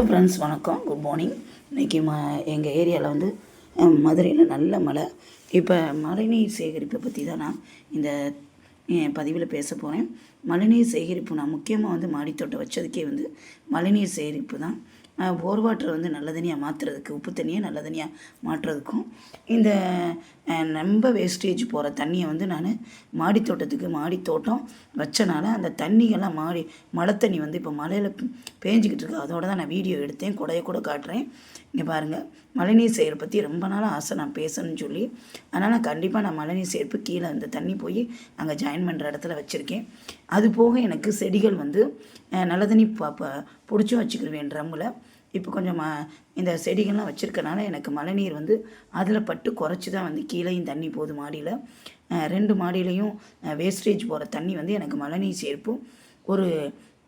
Hello friends வணக்கம். Good morning இன்றைக்கி ம எங்கள் ஏரியாவில் வந்து மதுரையில் நல்ல மழை. இப்போ மழைநீர் சேகரிப்பை பற்றி தான் நான் இந்த பதிவில் பேச போகிறேன் மழைநீர் சேகரிப்பு நான் முக்கியமாக வந்து மாடித்தோட்டம் வச்சதுக்கே வந்து மழைநீர் சேகரிப்பு தான். போர் வந்து நல்ல தண்ணியாக மாற்றுறதுக்கு உப்பு தண்ணியை நல்ல தனியாக மாற்றுறதுக்கும் இந்த ரொம்ப வேஸ்டேஜ் போகிற தண்ணியை வந்து நான் மாடித்தோட்டத்துக்கு தோட்டத்துக்கு தோட்டம் வச்சனால அந்த தண்ணிகள்லாம் மாடி மழை தண்ணி வந்து இப்போ மழையில் பேஞ்சிக்கிட்டு இருக்கு. அதோட தான் நான் வீடியோ எடுத்தேன் குடையை கூட காட்டுறேன். இங்கே பாருங்கள் மழைநீர் செயலை பற்றி ரொம்ப நாளாக ஆசை நான் பேசணும்னு சொல்லி அதனால் கண்டிப்பாக நான் மழைநீர் சேர்ப்பு கீழே அந்த தண்ணி போய் அங்கே ஜாயின் பண்ணுற இடத்துல வச்சுருக்கேன். அது போக எனக்கு செடிகள் வந்து நல்ல தண்ணி ப ப- பிடிச்சும் வச்சுக்கிடுவேன் ட்ரம்மில் இப்போ கொஞ்சம் ம இந்த செடிகள்லாம் வச்சுருக்கனால எனக்கு மழைநீர் வந்து அதில் பட்டு குறைச்சி தான் வந்து கீழேயும் தண்ணி போகுது மாடியில். ரெண்டு மாடியிலையும் வேஸ்டேஜ் போகிற தண்ணி வந்து எனக்கு மழைநீர் சேர்ப்பும் ஒரு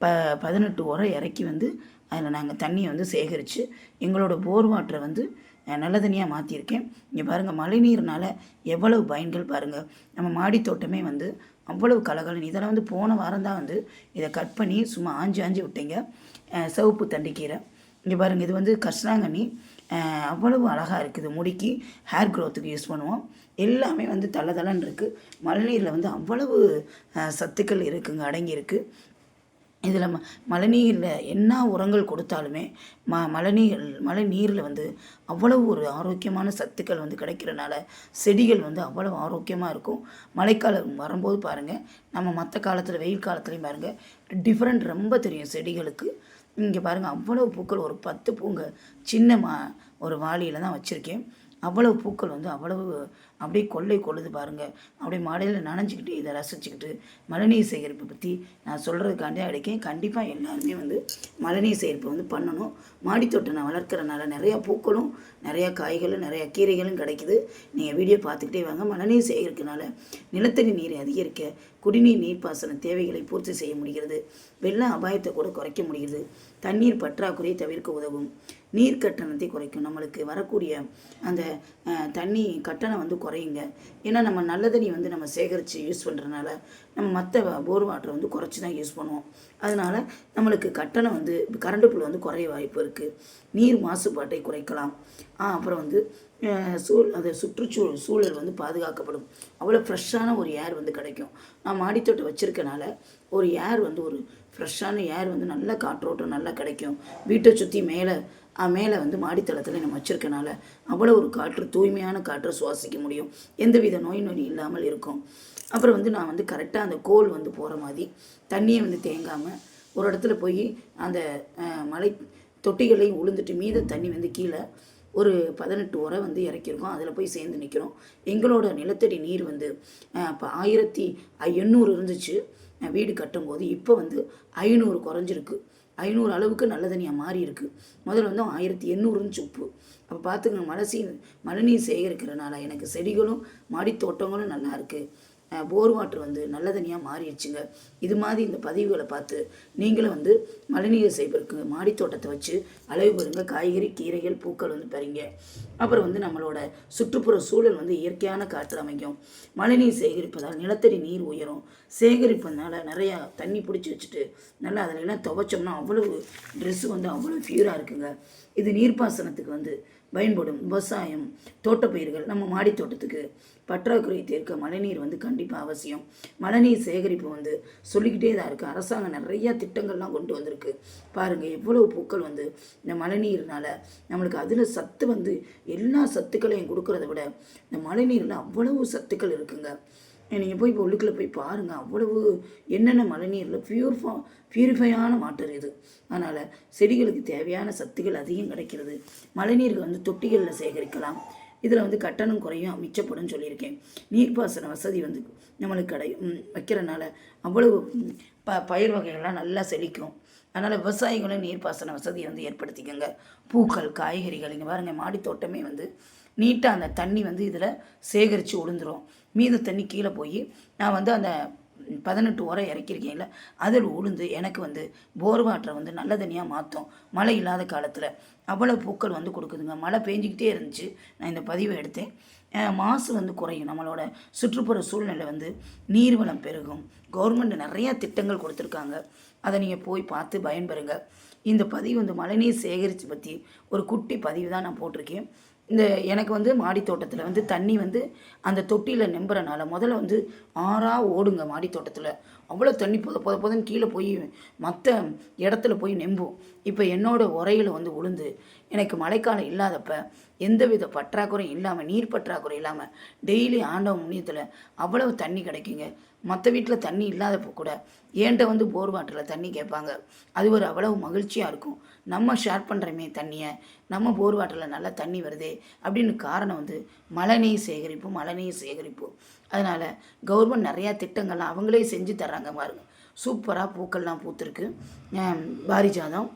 ப பதினெட்டு உரம் இறக்கி வந்து அதில் நாங்கள் தண்ணியை வந்து சேகரித்து எங்களோட போர் வாட்டரை வந்து நல்ல தண்ணியாக மாற்றிருக்கேன் இங்கே பாருங்கள் மழைநீர்னால எவ்வளவு பயன்கள் பாருங்கள் நம்ம மாடி தோட்டமே வந்து அவ்வளவு கலகலன் இதெல்லாம் வந்து போன வாரம் தான் வந்து இதை கட் பண்ணி சும்மா ஆஞ்சு ஆஞ்சு விட்டீங்க. அஹ், சிவப்பு தண்டிக்கீரை இங்கே பாருங்கள் இது வந்து கஷ்டாங்கண்ணி அவ்வளவு அழகாக இருக்குது. முடிக்கு ஹேர் க்ரோத்துக்கு யூஸ் பண்ணுவோம். எல்லாமே வந்து தள்ள இருக்குது மழைநீரில் வந்து அவ்வளவு சத்துக்கள் இருக்குங்க அடங்கியிருக்கு. இதில் ம மழைநீரில் என்ன உரங்கள் கொடுத்தாலுமே ம மழைநீர் மழை நீரில் வந்து அவ்வளவு ஒரு ஆரோக்கியமான சத்துக்கள் வந்து கிடைக்கிறனால செடிகள் வந்து அவ்வளவு ஆரோக்கியமாக இருக்கும். மழைக்காலம் வரும்போது பாருங்கள் நம்ம மற்ற காலத்தில் வெயில் காலத்துலேயும் பாருங்கள் டிஃப்ரெண்ட் ரொம்ப தெரியும் செடிகளுக்கு. இங்கே பாருங்கள் அவ்வளவு பூக்கள் ஒரு பத்து பூங்க சின்ன மா ஒரு வாளியில் தான் வச்சுருக்கேன். அவ்வளவு பூக்கள் வந்து அவ்வளவு அப்படியே கொள்ளை கொள்ளுது பாருங்கள் அப்படியே மழையில் நனைஞ்சிக்கிட்டு இதை ரசிச்சுக்கிட்டு மழைநீர் சேகரிப்பை பற்றி நான் சொல்கிறதுக்காண்டி அடிக்கேன் கண்டிப்பாக எல்லாருமே வந்து மழைநீர் சேகரிப்பு வந்து பண்ணணும். மாடித்தோட்டம் நான் வளர்க்குறனால நிறையா பூக்களும் நிறையா காய்களும் நிறையா கீரைகளும் கிடைக்குது. நீங்கள் வீடியோ பார்த்துக்கிட்டே வாங்க. மழைநீர் சேகரிக்கிறனால நிலத்தடி நீரை அதிகரிக்க குடிநீர் நீர்ப்பாசன தேவைகளை பூர்த்தி செய்ய முடிகிறது. வெள்ள அபாயத்தை கூட குறைக்க முடிகிறது. தண்ணீர் பற்றாக்குறையை தவிர்க்க உதவும். நீர் கட்டணத்தை குறைக்கும். நம்மளுக்கு வரக்கூடிய அந்த தண்ணி கட்டணம் வந்து குறையுங்க. ஏன்னா நம்ம நல்ல தண்ணி வந்து நம்ம சேகரித்து யூஸ் பண்ணுறதுனால நம்ம மற்ற போர் வாட்டரை வந்து குறைச்சி தான் யூஸ் பண்ணுவோம். அதனால் நம்மளுக்கு கட்டணம் வந்து கரண்ட் பில் வந்து குறைய வாய்ப்பு இருக்குது நீர் மாசுபாட்டை குறைக்கலாம். அப்புறம் வந்து சூழ் அது சுற்றுச்சூழல் சூழல் வந்து பாதுகாக்கப்படும். அவ்வளோ ஃப்ரெஷ்ஷான ஒரு ஏர் வந்து கிடைக்கும். நான் மாடித்தோட்டம் வச்சுருக்கனால ஒரு ஏர் வந்து ஒரு ஃப்ரெஷ்ஷான ஏர் வந்து நல்ல காற்றோட்டம் நல்லா கிடைக்கும். வீட்டை சுற்றி மேலே மேலே வந்து மாடித்தளத்தில் நம்ம வச்சுருக்கனால அவ்வளோ ஒரு காற்று தூய்மையான காற்றை சுவாசிக்க முடியும். எந்தவித நோய் நொடி இல்லாமல் இருக்கும். அப்புறம் வந்து நான் வந்து கரெக்டாக அந்த கோல் வந்து போகிற மாதிரி தண்ணியை வந்து தேங்காமல் ஒரு இடத்துல போய் அந்த மலை தொட்டிகளையும் உளுந்துட்டு மீத தண்ணி வந்து கீழே ஒரு பதினெட்டு உரை வந்து இறக்கியிருக்கோம். அதில் போய் சேர்ந்து நிற்கிறோம் எங்களோட நிலத்தடி நீர் வந்து இப்போ ஆயிரத்தி எண்ணூறு இருந்துச்சு. வீடு கட்டும்போது இப்போ வந்து ஐநூறு குறைஞ்சிருக்கு. ஐநூறு அளவுக்கு நல்ல தண்ணியாக மாறி இருக்கு. முதல்ல வந்து ஆயிரத்தி எண்ணூறுன்னு உப்பு அப்போ பார்த்துங்க மழை சீ மழைநீர் சேகரிக்கிறனால எனக்கு செடிகளும் மாடித்தோட்டங்களும் நல்லா இருக்குது போர் வாட்டர் வந்து நல்ல தண்ணியாக மாறிடுச்சுங்க. இது மாதிரி இந்த பதிவுகளை பார்த்து நீங்களும் வந்து மழைநீர் செய்வதற்கு மாடி தோட்டத்தை வச்சு அளவு பெறுங்க. காய்கறி கீரைகள் பூக்கள் வந்து பெறுங்க. அப்புறம் வந்து நம்மளோட சுற்றுப்புற சூழல் வந்து இயற்கையான காற்று அமைக்கும். மழைநீர் சேகரிப்பதால் நிலத்தடி நீர் உயரும். சேகரிப்பதனால நிறையா தண்ணி பிடிச்சி வச்சுட்டு நல்லா அதில் எல்லாம் துவைச்சோம்னா அவ்வளவு ட்ரெஸ்ஸு வந்து அவ்வளோ ஃபியூராக இருக்குங்க. இது நீர்ப்பாசனத்துக்கு வந்து பயன்படும் விவசாயம் தோட்டப்பயிர்கள் நம்ம மாடி தோட்டத்துக்கு பற்றாக்குறை தீர்க்க மழைநீர் வந்து கண்டிப்பாக அவசியம். மழைநீர் சேகரிப்பு வந்து சொல்லிக்கிட்டே தான் இருக்குது அரசாங்கம் நிறையா திட்டங்கள்லாம் கொண்டு வந்திருக்கு. பாருங்கள் எவ்வளவு பூக்கள் வந்து இந்த மழைநீர்னால் நம்மளுக்கு அதில் சத்து வந்து எல்லா சத்துக்களையும் கொடுக்கறத விட இந்த மழைநீரில் அவ்வளவு சத்துக்கள் இருக்குங்க. நீங்கள் போய் இப்போ உள்ளுக்குள்ளே போய் பாருங்கள் அவ்வளவு என்னென்ன மழைநீரில் பியூர்ஃபா பியூரிஃபையான வாட்டர் இது. அதனால் செடிகளுக்கு தேவையான சத்துக்கள் அதிகம் கிடைக்கிறது. மழைநீர்கள் வந்து தொட்டிகளில் சேகரிக்கலாம். இதில் வந்து கட்டணம் குறையும் மிச்சப்படும் சொல்லியிருக்கேன். நீர்ப்பாசன வசதி வந்து நம்மளுக்கு கடை வைக்கிறனால அவ்வளவு ப பயிர் வகைகள்லாம் நல்லா செழிக்கும். அதனால் விவசாயிகளும் நீர்ப்பாசன வசதியை வந்து ஏற்படுத்திக்கோங்க. பூக்கள் காய்கறிகள் இங்கே பாருங்கள் மாடித்தோட்டமே வந்து நீட்டாக அந்த தண்ணி வந்து இதில் சேகரித்து உளுந்துரும். மீத தண்ணி கீழே போய் நான் வந்து அந்த பதினெட்டு உரம் இறக்கியிருக்கேன்ல அதில் உளுந்து எனக்கு வந்து போர் வாட்டரை வந்து நல்ல தண்ணியாக மாற்றும் மழை இல்லாத காலத்தில் அவ்வளோ பூக்கள் வந்து கொடுக்குதுங்க. மழை பெஞ்சிக்கிட்டே இருந்துச்சு. நான் இந்த பதிவை எடுத்தேன். மாசு வந்து குறையும். நம்மளோட சுற்றுப்புற சூழ்நிலை வந்து நீர்வளம் பெருகும். கவர்மெண்ட் நிறையா திட்டங்கள் கொடுத்துருக்காங்க. அதை நீங்கள் போய் பார்த்து பயன்பெறுங்க. இந்த பதிவு வந்து மழைநீர் சேகரித்து பற்றி ஒரு குட்டி பதிவு தான் நான் போட்டிருக்கேன். இந்த எனக்கு வந்து மாடி தோட்டத்தில் வந்து தண்ணி வந்து அந்த தொட்டியில் நம்புறனால முதல்ல வந்து ஆறாக ஓடுங்க மாடி தோட்டத்தில். அவ்வளோ தண்ணி போத போத போதுன்னு கீழே போய் மற்ற இடத்துல போய் நெம்பும். இப்போ என்னோடய உரையில் வந்து உளுந்து. எனக்கு மழைக்காலம் இல்லாதப்ப எந்தவித பற்றாக்குறையும் இல்லாமல் நீர் பற்றாக்குறை இல்லாமல் டெய்லி ஆண்டவன் முன்னியத்தில் அவ்வளவு தண்ணி கிடைக்குங்க. மற்ற வீட்டில் தண்ணி இல்லாதப்போ கூட ஏன்ட்ட வந்து போர் வாட்டரில் தண்ணி கேட்பாங்க. அது ஒரு அவ்வளவு மகிழ்ச்சியாக இருக்கும். நம்ம ஷேர் பண்ணுறமே தண்ணியை நம்ம போர் வாட்டரில் நல்லா தண்ணி வருதே அப்படின்னு காரணம் வந்து மழைநீர் சேகரிப்பு மழைநீர் சேகரிப்பு. அதனால் கவர்மெண்ட் நிறையா திட்டங்கள்லாம் அவங்களே செஞ்சு தர்றாங்க பாருங்க. சூப்பராக பூக்கள்லாம் பூத்துருக்கு. பாரிஜாதம்.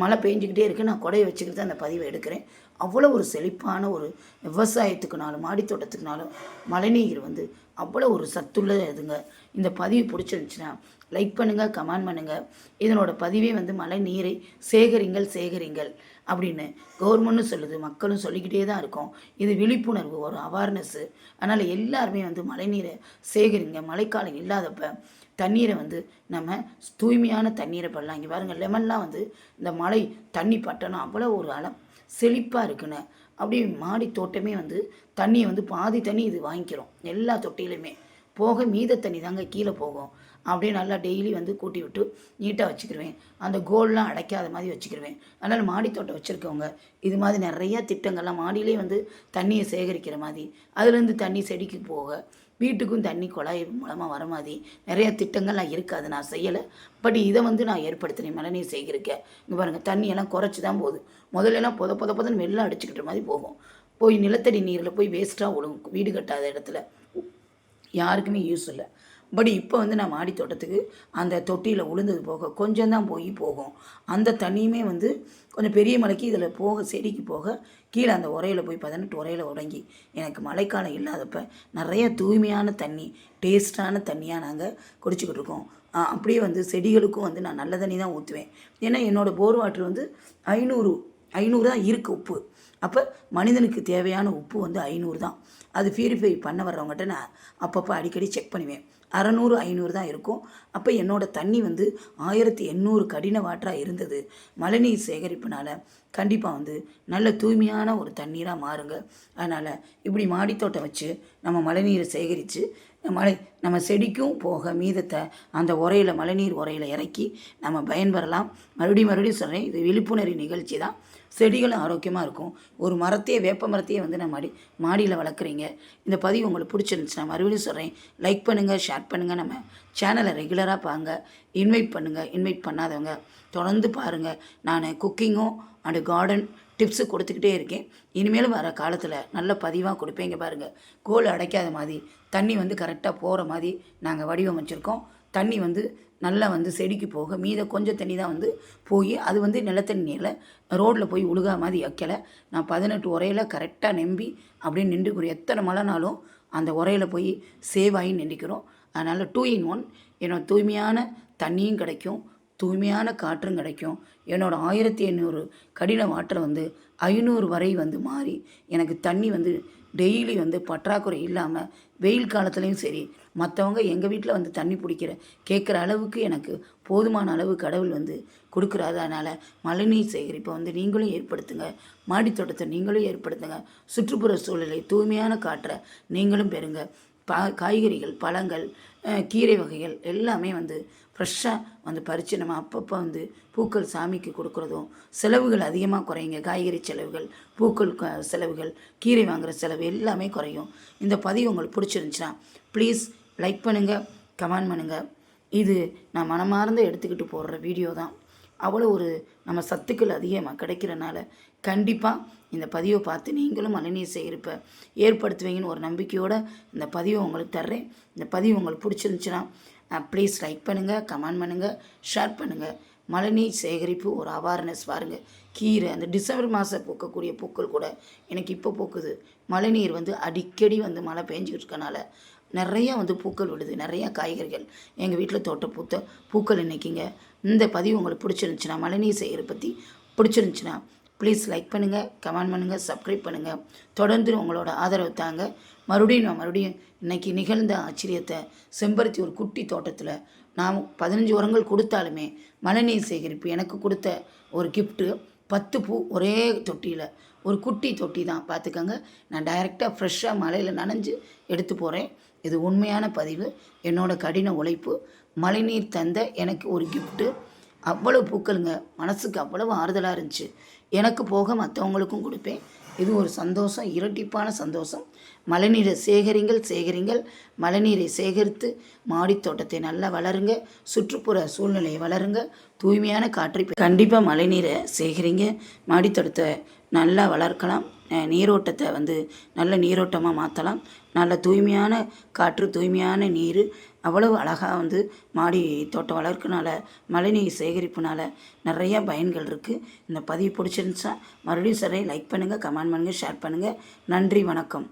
மழை பெஞ்சிக்கிட்டே இருக்குது நான் கொடையை வச்சுக்கிட்டு தான் அந்த பதிவை எடுக்கிறேன். அவ்வளோ ஒரு செழிப்பான ஒரு விவசாயத்துக்குனாலும் மாடித்தோட்டத்துக்குனாலும் மழைநீர் வந்து அவ்வளோ ஒரு சத்துள்ள இதுங்க. இந்த பதிவு பிடிச்சிருந்துச்சுன்னா லைக் பண்ணுங்கள் கமெண்ட் பண்ணுங்கள் இதனோட பதிவே வந்து மழை நீரை சேகரிங்கள் சேகரிங்கள். அப்படின்னு கவர்மெண்ட்டும் சொல்லுது மக்களும் சொல்லிக்கிட்டே தான் இருக்கோம். இது விழிப்புணர்வு ஒரு அவேர்னஸ்ஸு அதனால் எல்லாருமே வந்து மழைநீரை சேகரிங்க மழைக்காலம் இல்லாதப்ப தண்ணீரை வந்து நம்ம தூய்மையான தண்ணீரை படலாம். இங்கே பாருங்கள் லெமன்லாம் வந்து இந்த மழை தண்ணி பட்டணும் அவ்வளோ ஒரு அளம் செழிப்பாக இருக்குன்னு. அப்படியே மாடி தோட்டமே வந்து தண்ணியை வந்து பாதி தண்ணி இது வாங்கிக்கிறோம் எல்லா தொட்டியிலுமே போக மீத தண்ணி தாங்க கீழே போகும். அப்படியே நல்லா டெய்லி வந்து கூட்டி விட்டு நீட்டாக வச்சுக்கிருவேன். அந்த கோல்லாம் அடைக்காத மாதிரி வச்சுக்கிருவேன். அதனால் மாடித்தோட்டம் வச்சுருக்கவங்க இது மாதிரி நிறையா திட்டங்கள்லாம் மாடியிலே வந்து தண்ணியை சேகரிக்கிற மாதிரி அதுலேருந்து தண்ணி செடிக்கு போக வீட்டுக்கும் தண்ணி குழாய் மூலமாக வர மாதிரி நிறைய திட்டங்கள்லாம் நான் இருக்காது. நான் செய்யலை. பட் இதை வந்து நான் ஏற்படுத்தினேன். மழைநீர் சேகரிக்க. இங்கே பாருங்கள் தண்ணியெல்லாம் குறைச்சி தான் போகுது. முதல்ல எல்லாம் புத பொத பொதன்னு வெள்ளம் அடிச்சுக்கிட்ட மாதிரி போகும். போய் நிலத்தடி நீரில் போய் வேஸ்ட்டாக விழுகும் வீடு கட்டாத இடத்துல. யாருக்குமே யூஸ் இல்லை. பட் இப்போ வந்து நான் மாடி தோட்டத்துக்கு அந்த தொட்டியில் உளுந்தது போக கொஞ்சம் தான் போய் போகும். அந்த தண்ணியுமே வந்து கொஞ்சம் பெரிய மலைக்கு இதில் போக செடிக்கு போக கீழே அந்த உரையில் போய் பதினெட்டு உரையில் உடங்கி எனக்கு மழைக்காலம் இல்லாதப்ப நிறைய தூய்மையான தண்ணி டேஸ்டான தண்ணியாக நாங்கள் குடிச்சிக்கிட்டு இருக்கோம். அப்படியே வந்து செடிகளுக்கும் வந்து நான் நல்ல தண்ணி தான் ஊற்றுவேன் ஏன்னா என்னோடய போர் வாட்டர் வந்து ஐநூறு ஐநூறு தான் இருக்குது உப்பு. அப்போ மனிதனுக்கு தேவையான உப்பு வந்து ஐநூறு தான். அது பியூரிஃபை பண்ண வர்றவங்ககிட்ட நான் அப்பப்போ அடிக்கடி செக் பண்ணுவேன். அறநூறு ஐநூறு தான் இருக்கும். அப்போ என்னோடய தண்ணி வந்து ஆயிரத்தி எண்ணூறு கடின வாட்டராக இருந்தது. மழைநீர் சேகரிப்புனால் கண்டிப்பாக வந்து நல்ல தூய்மையான ஒரு தண்ணீராக மாறுங்க. அதனால் இப்படி மாடித்தோட்டம் வச்சு நம்ம மழைநீரை சேகரித்து மழை நம்ம செடிக்கும் போக மீதத்தை அந்த உரையில் மழைநீர் உரையில் இறக்கி நம்ம பயன்பெறலாம். மறுபடியும் மறுபடியும் சொல்கிறேன் இது விழிப்புணர்வு நிகழ்ச்சி தான். செடிகளும் ஆரோக்கியமாக இருக்கும். ஒரு மரத்தையே வேப்ப மரத்தையே வந்து நம்ம மாடி மாடியில் வளர்க்குறீங்க. இந்த பதிவு உங்களுக்கு பிடிச்சிருந்துச்சுன்னா மறுபடியும் சொல்கிறேன் லைக் பண்ணுங்கள் ஷேர் பண்ணுங்கள் நம்ம சேனலை ரெகுலராக பாருங்க. இன்வைட் பண்ணுங்கள் இன்வைட் பண்ணாதவங்க தொடர்ந்து பாருங்கள் நான் குக்கிங்கும் அண்டு கார்டன் டிப்ஸு கொடுத்துக்கிட்டே இருக்கேன். இனிமேலும் வர காலத்தில் நல்ல பதிவாக கொடுப்பேங்க பாருங்கள் கோல் அடைக்காத மாதிரி தண்ணி வந்து கரெக்டாக போகிற மாதிரி நாங்கள் வடிவமைச்சிருக்கோம். தண்ணி வந்து நல்லா வந்து செடிக்கு போக மீத கொஞ்சம் தண்ணி தான் வந்து போய் அது வந்து நிலத்தண்ணியில் ரோட்டில் போய் உழுகா மாதிரி வைக்கலை. நான் பதினெட்டு உரையில் கரெக்டாக நம்பி அப்படியே நின்றுக்குறோம் எத்தனை மழைனாலும் அந்த உரையில் போய் சேவ் ஆகி நின்றுக்கிறோம். அதனால் டூ இன் ஒன் என்னோட தூய்மையான தண்ணியும் கிடைக்கும். தூய்மையான காற்றும் கிடைக்கும். என்னோடய ஆயிரத்தி எண்ணூறு கடின வாட்டர் வந்து ஐநூறு வரை வந்து மாறி எனக்கு தண்ணி வந்து டெய்லி வந்து பற்றாக்குறை இல்லாமல் வெயில் காலத்துலேயும் சரி மற்றவங்க எங்கள் வீட்டில் வந்து தண்ணி பிடிக்கிற கேட்குற அளவுக்கு எனக்கு போதுமான அளவு கடவுள் வந்து கொடுக்குறாரு. அதனால் மழைநீர் சேகரிப்பை வந்து நீங்களும் ஏற்படுத்துங்க. மாடித்தோட்டத்தை நீங்களும் ஏற்படுத்துங்க. சுற்றுப்புற சூழலை தூய்மையான காற்றை நீங்களும் பெறுங்க. பா காய்கறிகள் பழங்கள் கீரை வகைகள் எல்லாமே வந்து ஃப்ரெஷ்ஷாக வந்து பறித்து நம்ம அப்பப்போ வந்து பூக்கள் சாமிக்கு கொடுக்குறதும் செலவுகள் அதிகமாக குறையுங்க. காய்கறி செலவுகள் பூக்கள் க செலவுகள் கீரை வாங்குகிற செலவு எல்லாமே குறையும். இந்த பதிவு உங்களுக்கு பிடிச்சிருந்துச்சுன்னா ப்ளீஸ் லைக் பண்ணுங்கள் கமெண்ட் பண்ணுங்கள் இது நான் மனமார்ந்து எடுத்துக்கிட்டு போடுற வீடியோ தான். அவ்வளோ ஒரு நம்ம சத்துக்கள் அதிகமாக கிடைக்கிறனால கண்டிப்பாக இந்த பதிவை பார்த்து நீங்களும் மழைநீர் சேகரிப்பை ஏற்படுத்துவீங்கன்னு ஒரு நம்பிக்கையோடு இந்த பதிவை உங்களுக்கு தர்றேன். இந்த பதிவு உங்களுக்கு பிடிச்சிருந்துச்சுன்னா ப்ளீஸ் லைக் பண்ணுங்கள் கமெண்ட் பண்ணுங்கள் ஷேர் பண்ணுங்கள் மழைநீர் சேகரிப்பு ஒரு அவேர்னஸ் பாருங்கள் கீரை அந்த டிசம்பர் மாதம் பூக்கக்கூடிய பூக்கள் கூட எனக்கு இப்போ பூக்குது. மழைநீர் வந்து அடிக்கடி வந்து மழை பெஞ்சிக்கிட்டு இருக்கனால நிறையா வந்து பூக்கள் விடுது நிறையா காய்கறிகள். எங்கள் வீட்டில் தோட்ட பூத்த பூக்கள் இன்றைக்கிங்க இந்த பதிவு உங்களுக்கு பிடிச்சிருந்துச்சுன்னா மழைநீர் சேகரிப்பு பற்றி பிடிச்சிருந்துச்சுன்னா ப்ளீஸ் லைக் பண்ணுங்கள் கமெண்ட் பண்ணுங்கள் சப்ஸ்கிரைப் பண்ணுங்கள் தொடர்ந்து உங்களோட ஆதரவு தாங்க. மறுபடியும் நான் மறுபடியும் இன்றைக்கி நிகழ்ந்த ஆச்சரியத்தை செம்பருத்தி ஒரு குட்டி தோட்டத்தில் நான் பதினஞ்சு உரங்கள் கொடுத்தாலுமே மழைநீர் சேகரிப்பு எனக்கு கொடுத்த ஒரு கிஃப்ட்டு பத்து பூ ஒரே தொட்டியில். ஒரு குட்டி தொட்டி தான் பார்த்துக்கோங்க. நான் டைரெக்டாக ஃப்ரெஷ்ஷாக மழையில் நனைஞ்சு எடுத்து போகிறேன் இது உண்மையான பதிவு. என்னோடய கடின உழைப்பு. மழைநீர் தந்த எனக்கு ஒரு கிஃப்ட்டு அவ்வளோ பூக்களுங்க. மனசுக்கு அவ்வளவு ஆறுதலாக இருந்துச்சு. எனக்கு போக மற்றவங்களுக்கும் கொடுப்பேன். இது ஒரு சந்தோஷம் இரட்டிப்பான சந்தோஷம். மழைநீரை சேகரிங்கள் சேகரிங்கள். மழைநீரை சேகரித்து மாடித்தோட்டத்தை நல்லா வளருங்க. சுற்றுப்புற சூழ்நிலையை வளருங்க. தூய்மையான காற்றை கண்டிப்பாக மழைநீரை சேகரிங்க. மாடித்தோட்டத்தை நல்லா வளர்க்கலாம். நீரோட்டத்தை வந்து நல்ல நீரோட்டமாக மாற்றலாம் நல்ல தூய்மையான காற்று தூய்மையான நீர் அவ்வளவு அழகாக வந்து மாடி தோட்டம் வளர்க்கனால மழைநீர் சேகரிப்புனால நிறைய பயன்கள் இருக்குது இந்த பதிவு பிடிச்சிருந்துச்சா மறுபடியும் சரி லைக் பண்ணுங்கள் கமெண்ட் பண்ணுங்கள் ஷேர் பண்ணுங்கள் நன்றி வணக்கம்.